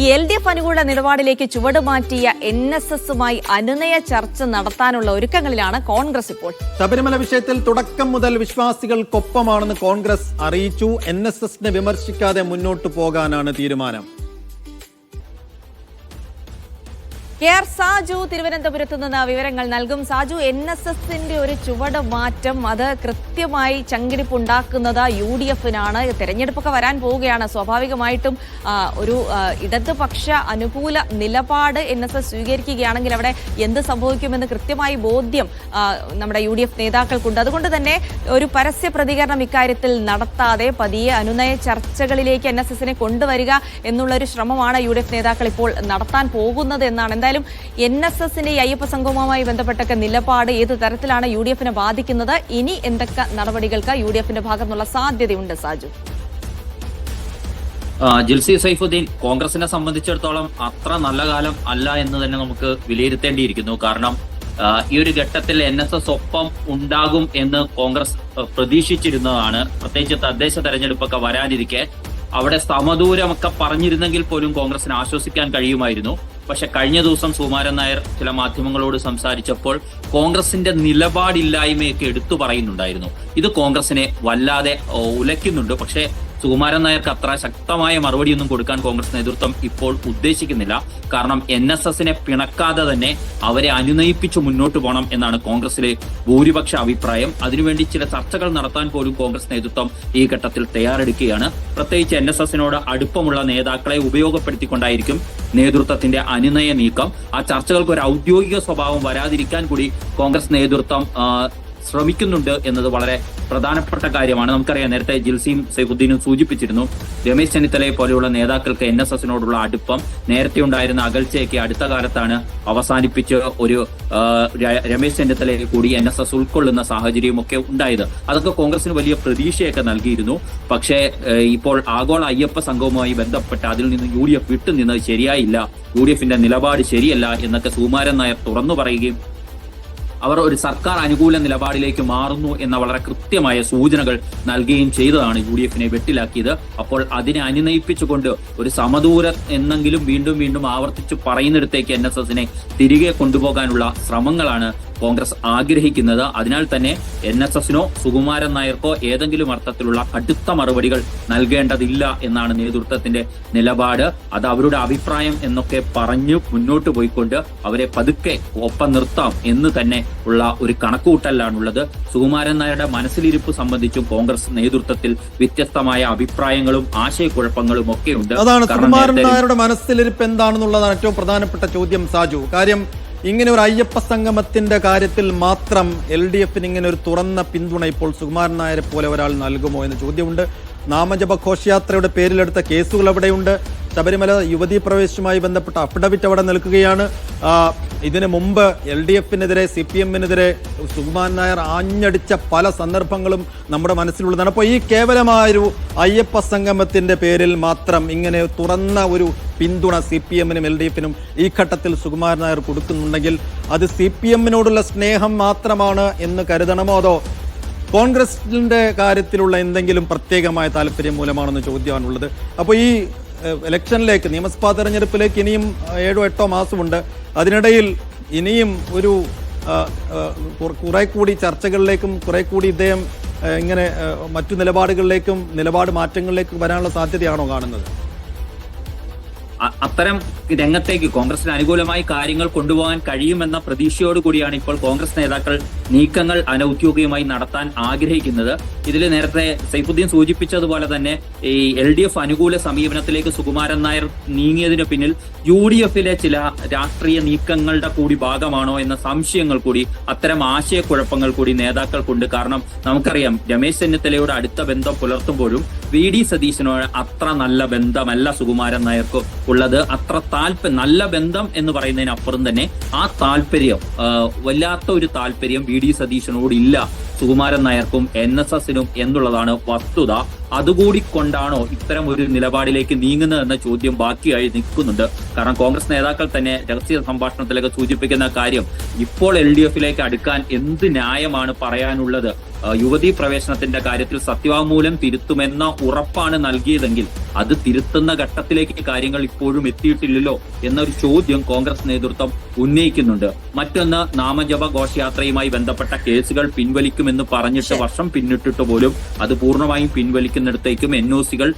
ഈ L D F അനുകൂല നിലപാടിലേക്ക് ചുവട് മാറ്റിയ എൻ എസ് എസുമായി അനുനയ ചർച്ച നടത്താനുള്ള ഒരുക്കങ്ങളിലാണ് കോൺഗ്രസ് ഇപ്പോൾ. ശബരിമല വിഷയത്തിൽ തുടക്കം മുതൽ വിശ്വാസികൾക്കൊപ്പമാണെന്ന് കോൺഗ്രസ് അറിയിച്ചു. എൻ എസ് എസിനെ വിമർശിക്കാതെ മുന്നോട്ടു പോകാനാണ് തീരുമാനം. കെ ആർ സാജു തിരുവനന്തപുരത്ത് നിന്ന് വിവരങ്ങൾ നൽകും. സാജു എൻ എസ് എസിന്റെ ഒരു ചുവട് മാറ്റം അത് കൃത്യമായി ചങ്കിടിപ്പുണ്ടാക്കുന്നത് യു ഡി എഫിനാണ്. തെരഞ്ഞെടുപ്പൊക്കെ വരാൻ പോവുകയാണ്. സ്വാഭാവികമായിട്ടും ഒരു ഇടതുപക്ഷ അനുകൂല നിലപാട് എൻ എസ് എസ് സ്വീകരിക്കുകയാണെങ്കിൽ അവിടെ എന്ത് സംഭവിക്കുമെന്ന് കൃത്യമായി ബോധ്യം നമ്മുടെ യു ഡി എഫ് നേതാക്കൾക്കുണ്ട്. അതുകൊണ്ട് തന്നെ ഒരു പരസ്യ പ്രതികരണം ഇക്കാര്യത്തിൽ നടത്താതെ പതിയെ അനുനയ ചർച്ചകളിലേക്ക് എൻ എസ് എസിനെ കൊണ്ടുവരിക എന്നുള്ള ഒരു ശ്രമമാണ് യു ഡി എഫ് നേതാക്കൾ ഇപ്പോൾ നടത്താൻ പോകുന്നത് എന്നാണ്. എന്തായാലും എൻ എസ് എസിന്റെ അയ്യപ്പ സംഘവുമായി ബന്ധപ്പെട്ടൊക്കെ നിലപാട് ഏത് തരത്തിലാണ് യു ഡി എഫിനെ ബാധിക്കുന്നത്? ഇനി എന്തൊക്കെ നടപടികൾക്ക് യു ഡി എഫിന്റെ ഭാഗത്തുനിന്നുള്ള സാധ്യതയുണ്ട് സാജു? ജിൽസി സൈഫുദ്ദീൻ കോൺഗ്രസിനെ സംബന്ധിച്ചിടത്തോളം അത്ര നല്ല കാലം അല്ല എന്ന് തന്നെ നമുക്ക് വിലയിരുത്തേണ്ടിയിരിക്കുന്നു. കാരണം ഈ ഒരു ഘട്ടത്തിൽ എൻ എസ് എസ് ഒപ്പം ഉണ്ടാകും എന്ന് കോൺഗ്രസ് പ്രതീക്ഷിച്ചിരുന്നതാണ്. പ്രത്യേകിച്ച് തദ്ദേശ തെരഞ്ഞെടുപ്പൊക്കെ വരാനിരിക്കെ. അവിടെ സമദൂരമൊക്കെ പറഞ്ഞിരുന്നെങ്കിൽ പോലും കോൺഗ്രസിന് ആശ്വസിക്കാൻ കഴിയുമായിരുന്നു. പക്ഷെ കഴിഞ്ഞ ദിവസം സുകുമാരൻ നായർ ചില മാധ്യമങ്ങളോട് സംസാരിച്ചപ്പോൾ കോൺഗ്രസിന്റെ നിലപാടില്ലായ്മയൊക്കെ എടുത്തു പറയുന്നുണ്ടായിരുന്നു. ഇത് കോൺഗ്രസിനെ വല്ലാതെ ഉലയ്ക്കുന്നുണ്ട്. പക്ഷേ സുകുമാരൻ നായർക്ക് അത്ര ശക്തമായ മറുപടിയൊന്നും കൊടുക്കാൻ കോൺഗ്രസ് നേതൃത്വം ഇപ്പോൾ ഉദ്ദേശിക്കുന്നില്ല. കാരണം എൻ എസ് എസിനെ പിണക്കാതെ തന്നെ അവരെ അനുനയിപ്പിച്ചു മുന്നോട്ട് പോകണം എന്നാണ് കോൺഗ്രസിലെ ഭൂരിപക്ഷ അഭിപ്രായം. അതിനുവേണ്ടി ചില ചർച്ചകൾ നടത്താൻ പോലും കോൺഗ്രസ് നേതൃത്വം ഈ ഘട്ടത്തിൽ തയ്യാറെടുക്കുകയാണ്. പ്രത്യേകിച്ച് എൻ എസ് എസിനോട് അടുപ്പമുള്ള നേതാക്കളെ ഉപയോഗപ്പെടുത്തിക്കൊണ്ടായിരിക്കും നേതൃത്വത്തിന്റെ അനുനയ നീക്കം. ആ ചർച്ചകൾക്ക് ഒരു ഔദ്യോഗിക സ്വഭാവം വരാതിരിക്കാൻ കൂടി കോൺഗ്രസ് നേതൃത്വം ശ്രമിക്കുന്നുണ്ട് എന്നത് വളരെ പ്രധാനപ്പെട്ട കാര്യമാണ്. നമുക്കറിയാം നേരത്തെ ജിൽസിയും സൈഫുദ്ദീനും സൂചിപ്പിച്ചിരുന്നു രമേശ് ചെന്നിത്തലയെ പോലെയുള്ള നേതാക്കൾക്ക് എൻ എസ് എസിനോടുള്ള അടുപ്പം നേരത്തെ ഉണ്ടായിരുന്ന അകൽച്ചയൊക്കെ അടുത്ത കാലത്താണ് അവസാനിപ്പിച്ച് ഒരു രമേശ് ചെന്നിത്തലയെ കൂടി എൻ എസ് എസ് ഉൾക്കൊള്ളുന്ന സാഹചര്യമൊക്കെ ഉണ്ടായത്. അതൊക്കെ കോൺഗ്രസിന് വലിയ പ്രതീക്ഷയൊക്കെ നൽകിയിരുന്നു. പക്ഷേ ഇപ്പോൾ ആഗോള അയ്യപ്പ സംഘവുമായി ബന്ധപ്പെട്ട് അതിൽ നിന്ന് യു ഡി എഫ് വിട്ടുനിന്നത് ശരിയായില്ല. യു ഡി എഫിന്റെ നിലപാട് ശരിയല്ല എന്നൊക്കെ സുകുമാരൻ നായർ തുറന്നു പറയുകയും അവർ ഒരു സർക്കാർ അനുകൂല നിലപാടിലേക്ക് മാറുന്നു എന്ന വളരെ കൃത്യമായ സൂചനകൾ നൽകുകയും ചെയ്തതാണ് യു ഡി എഫിനെ വെട്ടിലാക്കിയത്. അപ്പോൾ അതിനെ അനുനയിപ്പിച്ചുകൊണ്ട് ഒരു സമദൂര എന്നെങ്കിലും വീണ്ടും വീണ്ടും ആവർത്തിച്ച് പറയുന്നിടത്തേക്ക് എൻ എസ് എസിനെ തിരികെ കൊണ്ടുപോകാനുള്ള ശ്രമങ്ങളാണ് കോൺഗ്രസ് ആഗ്രഹിക്കുന്നത്. അതിനാൽ തന്നെ എൻ എസ് എസിനോ സുകുമാരൻ നായർക്കോ ഏതെങ്കിലും അർത്ഥത്തിലുള്ള കടുത്ത മറുപടികൾ നൽകേണ്ടതില്ല എന്നാണ് നേതൃത്വത്തിന്റെ നിലപാട്. അത് അവരുടെ അഭിപ്രായം എന്നൊക്കെ പറഞ്ഞു മുന്നോട്ട് പോയിക്കൊണ്ട് അവരെ പതുക്കെ ഒപ്പം നിർത്താം എന്ന് തന്നെ ഉള്ള ഒരു കണക്കുകൂട്ടലാണുള്ളത്. സുകുമാരൻ നായരുടെ മനസ്സിലിരിപ്പ് സംബന്ധിച്ചും കോൺഗ്രസ് നേതൃത്വത്തിൽ വ്യത്യസ്തമായ അഭിപ്രായങ്ങളും ആശയക്കുഴപ്പങ്ങളും ഒക്കെ ഉണ്ട്. അതാണ് സുകുമാരൻ നായരുടെ മനസ്സിലിരിപ്പ് എന്താണെന്നുള്ളതാണ് ഏറ്റവും പ്രധാനപ്പെട്ട ചോദ്യം സാജു. കാര്യം ഇങ്ങനെ ഒരു അയ്യപ്പ സംഗമത്തിന്റെ കാര്യത്തിൽ മാത്രം എൽ ഡി എഫിന് ഇങ്ങനെ ഒരു തുറന്ന പിന്തുണ ഇപ്പോൾ സുകുമാരൻ നായരെ പോലെ ഒരാൾ നൽകുമോ എന്ന ചോദ്യമുണ്ട്. നാമജപ ഘോഷയാത്രയുടെ പേരിലെടുത്ത കേസുകൾ എവിടെയുണ്ട് ശബരിമല യുവതീ പ്രവേശനവുമായി ബന്ധപ്പെട്ട അഫിഡവിറ്റ് അവിടെ നിൽക്കുകയാണ്. ഇതിനു മുമ്പ് എൽ ഡി എഫിനെതിരെ സി പി എമ്മിനെതിരെ സുകുമാൻ നായർ ആഞ്ഞടിച്ച പല സന്ദർഭങ്ങളും നമ്മുടെ മനസ്സിലുള്ളതാണ്. അപ്പോൾ ഈ കേവലമായൊരു അയ്യപ്പ സംഗമത്തിന്റെ പേരിൽ മാത്രം ഇങ്ങനെ തുറന്ന ഒരു പിന്തുണ സി പി എമ്മിനും എൽ ഡി എഫിനും ഈ ഘട്ടത്തിൽ സുകുമാരൻ നായർ കൊടുക്കുന്നുണ്ടെങ്കിൽ അത് സി പി എമ്മിനോടുള്ള സ്നേഹം മാത്രമാണ് എന്ന് കരുതണമോ? അതോ കോൺഗ്രസിന്റെ കാര്യത്തിലുള്ള എന്തെങ്കിലും പ്രത്യേകമായ താല്പര്യം മൂലമാണെന്ന് ചോദ്യമാണുള്ളത്. അപ്പോൾ ഈ ഇലക്ഷനിലേക്ക് നിയമസഭാ തെരഞ്ഞെടുപ്പിലേക്ക് ഇനിയും ഏഴോ എട്ടോ മാസമുണ്ട്. അതിനിടയിൽ ഇനിയും ഒരു കുറെ- കൂടി ചർച്ചകളിലേക്കും കുറെ കൂടി ഇദ്ദേഹം ഇങ്ങനെ മറ്റു നിലപാടുകളിലേക്കും നിലപാട് മാറ്റങ്ങളിലേക്കും വരാനുള്ള സാധ്യതയാണോ കാണുന്നത്? അത്തരം രംഗത്തേക്ക് കോൺഗ്രസിന് അനുകൂലമായി കാര്യങ്ങൾ കൊണ്ടുപോകാൻ കഴിയുമെന്ന പ്രതീക്ഷയോടുകൂടിയാണ് ഇപ്പോൾ കോൺഗ്രസ് നേതാക്കൾ നീക്കങ്ങൾ അനൌദ്യോഗികമായി നടത്താൻ ആഗ്രഹിക്കുന്നത്. ഇതിൽ നേരത്തെ സൈഫുദ്ദീൻ സൂചിപ്പിച്ചതുപോലെ തന്നെ ഈ എൽ ഡി എഫ് അനുകൂല സമീപനത്തിലേക്ക് സുകുമാരൻ നായർ നീങ്ങിയതിനു പിന്നിൽ യു ഡി എഫിലെ ചില രാഷ്ട്രീയ നീക്കങ്ങളുടെ കൂടി ഭാഗമാണോ എന്ന സംശയങ്ങൾ കൂടി അത്തരം ആശയക്കുഴപ്പങ്ങൾ കൂടി നേതാക്കൾക്കുണ്ട്. കാരണം നമുക്കറിയാം രമേശ് ചെന്നിത്തലയോട് അടുത്ത ബന്ധം പുലർത്തുമ്പോഴും വി ഡി സതീശനോട് അത്ര നല്ല ബന്ധമല്ല സുകുമാരൻ നായർക്ക് ഉള്ളത് അത്ര താല്പര്യം നല്ല ബന്ധം എന്ന് പറയുന്നതിനപ്പുറം തന്നെ ആ താല്പര്യം വല്ലാത്ത ഒരു താല്പര്യം വി ഡി സതീശനോട് ഇല്ല സുകുമാരൻ നായർക്കും എൻ എസ് എസിനും എന്നുള്ളതാണ് വസ്തുത. അതുകൂടി കൊണ്ടാണോ ഇത്തരം ഒരു നിലപാടിലേക്ക് നീങ്ങുന്നത് എന്ന ചോദ്യം ബാക്കിയായി നിൽക്കുന്നുണ്ട്. കാരണം കോൺഗ്രസ് നേതാക്കൾ തന്നെ രഹസ്യ സംഭാഷണത്തിലൊക്കെ സൂചിപ്പിക്കുന്ന കാര്യം ഇപ്പോൾ എൽ ഡി എഫിലേക്ക് അടുക്കാൻ എന്ത് ന്യായമാണ് പറയാനുള്ളത്? യുവതീ പ്രവേശനത്തിന്റെ കാര്യത്തിൽ സത്യവാങ്മൂലം തിരുത്തുമെന്ന ഉറപ്പാണ് നൽകിയതെങ്കിൽ അത് തിരുത്തുന്ന ഘട്ടത്തിലേക്ക് കാര്യങ്ങൾ ഇപ്പോഴും എത്തിയിട്ടില്ലല്ലോ എന്നൊരു ചോദ്യം കോൺഗ്രസ് നേതൃത്വം ഉന്നയിക്കുന്നുണ്ട്. മറ്റൊന്ന് നാമജപ ഘോഷയാത്രയുമായി ബന്ധപ്പെട്ട കേസുകൾ പിൻവലിക്കുമെന്ന് പറഞ്ഞിട്ട് വർഷം പിന്നിട്ടിട്ട് പോലും അത് പൂർണമായും പിൻവലിക്കുന്നിടത്തേക്കും എൻ ഒ സികൾ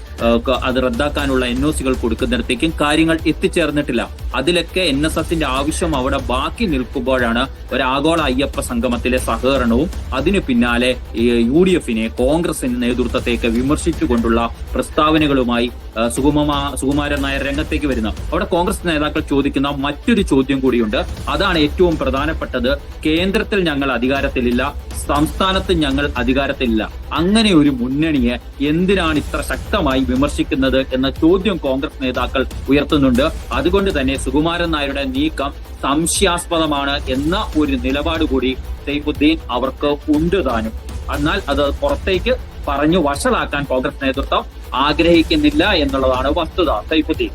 അത് റദ്ദാക്കാനുള്ള എൻ ഒ സികൾ കൊടുക്കുന്നിടത്തേക്കും കാര്യങ്ങൾ എത്തിച്ചേർന്നിട്ടില്ല. അതിലൊക്കെ എൻ എസ് എസിന്റെ ആവശ്യം അവിടെ ബാക്കി നിൽക്കുമ്പോഴാണ് ഒരു ആഗോള അയ്യപ്പ സംഗമത്തിലെ സഹകരണവും അതിനു പിന്നാലെ യു ഡി എഫിനെ കോൺഗ്രസിന്റെ നേതൃത്വത്തേക്ക് വിമർശിച്ചുകൊണ്ടുള്ള പ്രസ്താവനകളുമായി സുകുമാ സുകുമാരൻ നായർ രംഗത്തേക്ക് വരുന്ന അവിടെ കോൺഗ്രസ് നേതാക്കൾ ചോദിക്കുന്ന മറ്റൊരു ചോദ്യം കൂടിയുണ്ട്. അതാണ് ഏറ്റവും പ്രധാനപ്പെട്ടത്. കേന്ദ്രത്തിൽ ഞങ്ങൾ അധികാരത്തിലില്ല സംസ്ഥാനത്ത് ഞങ്ങൾ അധികാരത്തിലില്ല. അങ്ങനെ ഒരു മുന്നണിയെ എന്തിനാണ് ഇത്ര ശക്തമായി വിമർശിക്കുന്നത് എന്ന ചോദ്യം കോൺഗ്രസ് നേതാക്കൾ ഉയർത്തുന്നുണ്ട്. അതുകൊണ്ട് തന്നെ സുകുമാരൻ നായരുടെ നീക്കം സംശയാസ്പദമാണ് എന്ന ഒരു നിലപാട് കൂടി സൈഫുദ്ദീൻ അവർക്ക് ഉണ്ട് താനും. എന്നാൽ അത് പുറത്തേക്ക് പറഞ്ഞു വഷളാക്കാൻ കോൺഗ്രസ് നേതൃത്വം ആഗ്രഹിക്കുന്നില്ല എന്നുള്ളതാണ് വസ്തുത. സൈഫുദ്ദീൻ.